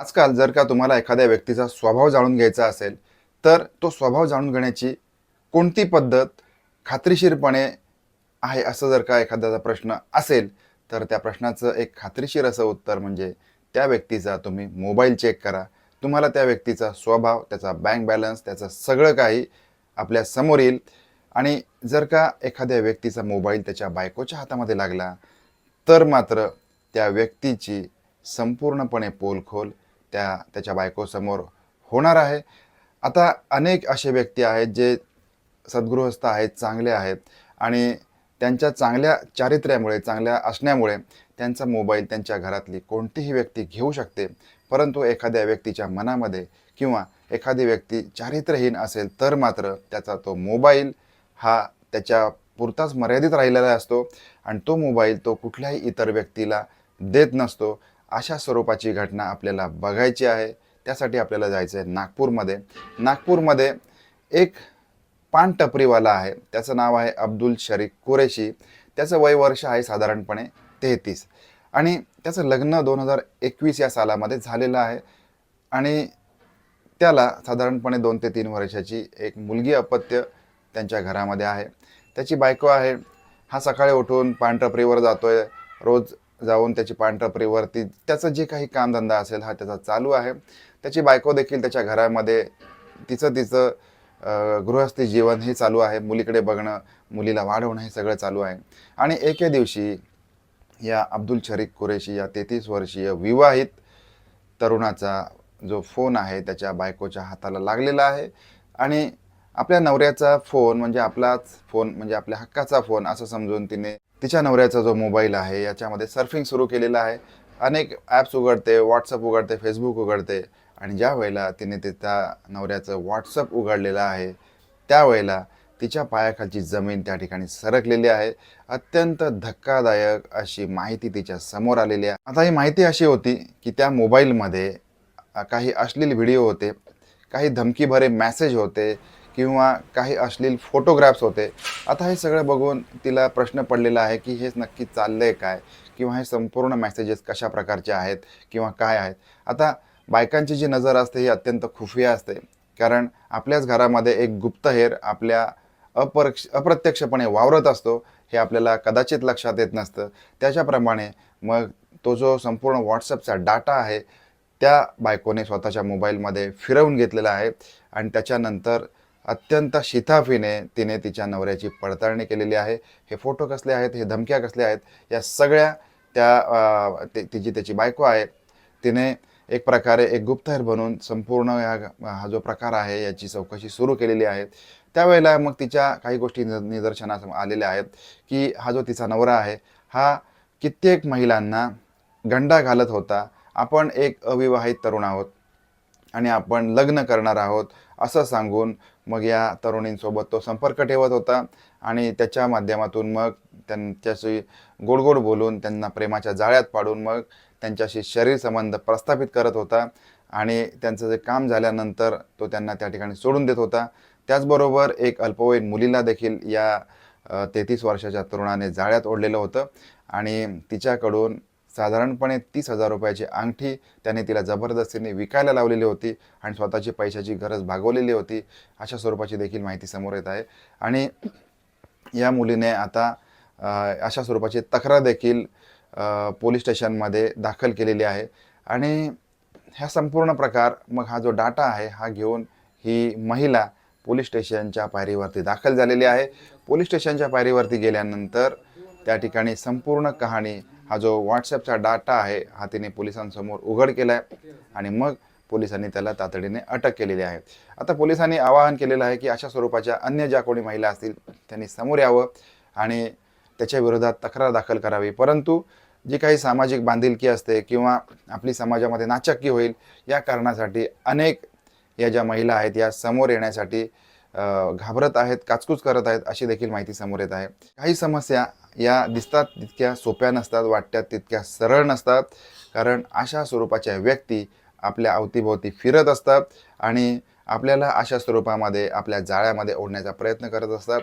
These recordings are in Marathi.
आजकाल जर का तुम्हाला एखाद्या व्यक्तीचा स्वभाव जाणून घ्यायचा असेल तर तो स्वभाव जाणून घेण्याची कोणती पद्धत खात्रीशीरपणे आहे असं जर का एखाद्याचा प्रश्न असेल तर त्या प्रश्नाचं एक खात्रीशीर असं उत्तर म्हणजे त्या व्यक्तीचा तुम्ही मोबाईल चेक करा. तुम्हाला त्या व्यक्तीचा स्वभाव त्याचा बँक बॅलन्स त्याचं सगळं काही आपल्यासमोर येईल. आणि जर का एखाद्या व्यक्तीचा मोबाईल त्याच्या बायकोच्या हातामध्ये लागला तर मात्र त्या व्यक्तीची संपूर्णपणे पोलखोल त्या त्याच्या बायकोसमोर होणार आहे. आता अनेक असे व्यक्ती आहेत जे सद्गृहस्थ आहेत चांगले आहेत आणि त्यांच्या चांगल्या चारित्र्यामुळे चांगल्या असण्यामुळे त्यांचा मोबाईल त्यांच्या घरातली कोणतीही व्यक्ती घेऊ शकते. परंतु एखाद्या व्यक्तीच्या मनामध्ये किंवा एखादी व्यक्ती चारित्र्यहीन असेल तर मात्र त्याचा तो मोबाईल हा त्याच्या पुरताच मर्यादित राहिलेला असतो आणि तो मोबाईल तो कुठल्याही इतर व्यक्तीला देत नसतो. अशा स्वरूपाची घटना आपल्याला बघायची आहे. त्यासाठी आपल्याला जायचं आहे नागपूरमध्ये. नागपूरमध्ये एक पानटपरीवाला आहे. त्याचं नाव आहे अब्दुल शरीक कुरेशी. त्याचं वय वर्ष आहे साधारणपणे तेहतीस. आणि त्याचं लग्न दोन हजार एकवीस या सालामध्ये झालेलं आहे. आणि त्याला साधारणपणे दोन ते तीन वर्षाची एक मुलगी अपत्य त्यांच्या घरामध्ये आहे. त्याची बायको आहे. हा सकाळी उठून पानटपरीवर जातो आहे रोज जाऊन त्याची पांढरपरीवरती त्याचं जे काही कामधंदा असेल हा त्याचा चालू आहे. त्याची बायको देखील त्याच्या घरामध्ये तिचं तिचं गृहस्थी जीवन हे चालू आहे. मुलीकडे बघणं मुलीला वाढवणं हे सगळं चालू आहे. आणि एके दिवशी या अब्दुल शरीक कुरेशी या तेहतीस वर्षीय विवाहित तरुणाचा जो फोन आहे त्याच्या बायकोच्या हाताला लागलेला आहे. आणि आपल्या नवऱ्याचा फोन म्हणजे आपलाच फोन म्हणजे आपल्या हक्काचा फोन असं समजून तिने तिच्या नवऱ्याचा जो मोबाईल आहे याच्यामध्ये सर्फिंग सुरू केलेलं आहे. अनेक ॲप्स उघडते व्हॉट्सअप उघडते फेसबुक उघडते. आणि ज्या वेळेला तिने तिच्या नवऱ्याचं व्हॉट्सअप उघडलेलं आहे त्यावेळेला तिच्या पायाखालची जमीन त्या ठिकाणी सरकलेली आहे. अत्यंत धक्कादायक अशी माहिती तिच्या समोर आलेली आहे. आता ही माहिती अशी होती की त्या मोबाईलमध्ये काही अश्लील व्हिडिओ होते काही धमकीभरे मॅसेज होते किंवा काही अश्लील फोटोग्राफ्स होते. आता हे सगळं बघून तिला प्रश्न पडलेला आहे की हे नक्की चाललंय काय? किंवा हे संपूर्ण मेसेजेस कशा प्रकारचे आहेत? किंवा काय आहेत? आता बायकांची जी नजर असते ही अत्यंत खुफिया असते. कारण आपल्याच घरामध्ये एक गुप्तहेर आपल्या अपरक्ष अप्रत्यक्षपणे वावरत असतो हे आपल्याला कदाचित लक्षात येत नसतं. त्याच्याप्रमाणे मग तो जो संपूर्ण व्हॉट्सअपचा डाटा आहे त्या बायकोने स्वतःच्या मोबाईलमध्ये फिरवून घेतलेला आहे. आणि त्याच्यानंतर अत्यंत शिताफीने तिने तिच्या नवऱ्याची पडताळणी केलेली आहे. हे फोटो कसले आहेत हे धमक्या कसल्या आहेत या सगळ्या त्या ते- तिची त्याची बायको आहे. तिने एक प्रकारे एक गुप्तहेर बनून संपूर्ण या हा जो प्रकार आहे याची चौकशी सुरू केलेली आहे. त्यावेळेला मग तिच्या काही गोष्टी निदर्शनास आलेल्या आहेत की हा जो तिचा नवरा आहे हा कित्येक महिलांना गंडा घालत होता. आपण एक अविवाहित तरुण आहोत. आणि आपण लग्न करणार आहोत असं सांगून मग या तरुणींसोबत तो संपर्क ठेवत होता. आणि त्याच्या माध्यमातून मग त्यांच्याशी गोड गोड बोलून त्यांना प्रेमाच्या जाळ्यात पाडून मग त्यांच्याशी शरीर संबंध प्रस्थापित करत होता. आणि त्यांचं जे काम झाल्यानंतर तो त्यांना त्या ठिकाणी सोडून देत होता. त्याचबरोबर एक अल्पवयीन मुलीला देखील या तेहतीस वर्षाच्या तरुणाने जाळ्यात ओढलेलं होतं. आणि तिच्याकडून साधारणपणे तीस हजार रुपयाची अंगठी त्याने तिला जबरदस्तीने विकायला लावलेली होती आणि स्वतःची पैशाची गरज भागवलेली होती. अशा स्वरूपाची देखील माहिती समोर येत आहे. आणि या मुलीने आता अशा स्वरूपाची तक्रार देखील पोलीस स्टेशनमध्ये दाखल केलेली आहे. आणि ह्या संपूर्ण प्रकार मग हा जो डाटा आहे हा घेऊन ही महिला पोलीस स्टेशनच्या पायरीवरती दाखल झालेली आहे. पोलीस स्टेशनच्या पायरीवरती गेल्यानंतर त्या ठिकाणी संपूर्ण कहाणी हा जो व्हॉट्सअपचा डाटा आहे हा तिने पोलिसांसमोर उघड केला आहे आणि मग पोलिसांनी त्याला तातडीने अटक केलेली आहे. आता पोलिसांनी आवाहन केलेलं आहे की अशा स्वरूपाच्या अन्य ज्या कोणी महिला असतील त्यांनी समोर यावं आणि त्याच्या विरोधात तक्रार दाखल करावी. परंतु जी काही सामाजिक बांधिलकी असते किंवा आपली समाजामध्ये नाचक्की होईल या कारणासाठी अनेक या ज्या महिला आहेत या समोर येण्यासाठी घाबरत आहेत काचकूच करत आहेत अशी देखील माहिती समोर येत आहे. काही समस्या या दिसतात तितक्या सोप्या नसतात वाटतात तितक्या सरळ नसतात. कारण अशा स्वरूपाच्या व्यक्ती आपल्या अवतीभोवती फिरत असतात आणि आपल्याला अशा स्वरूपामध्ये आपल्या जाळ्यामध्ये ओढण्याचा प्रयत्न करत असतात.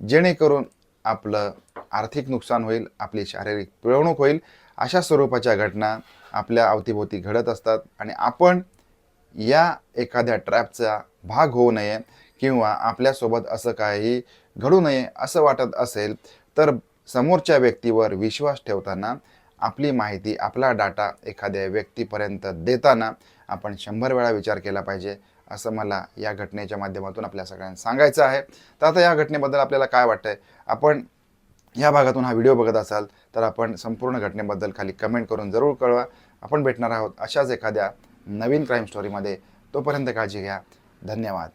जेणेकरून आपलं आर्थिक नुकसान होईल आपली शारीरिक पिळवणूक होईल अशा स्वरूपाच्या घटना आपल्या अवतीभोवती घडत असतात आणि आपण या एखाद्या ट्रॅपचा भाग होऊ नये किंवा आपल्यासोबत असं काही घडू नये असं वाटत असेल तर समोरच्या व्यक्तीवर विश्वास ठेवताना आपली माहिती आपला डाटा एखाद्या व्यक्तीपर्यंत देताना आपण शंभर वेळा विचार केला पाहिजे असं मला या घटनेच्या माध्यमातून आपल्या सगळ्यांना सांगायचं आहे. तर आता या घटनेबद्दल आपल्याला काय वाटतंय? आपण या भागातून हा व्हिडिओ बघत असाल तर आपण संपूर्ण घटनेबद्दल खाली कमेंट करून जरूर कळवा. आपण भेटणार आहोत अशाच एखाद्या नवीन क्राईम स्टोरीमध्ये तोपर्यंत काळजी घ्या. धन्यवाद.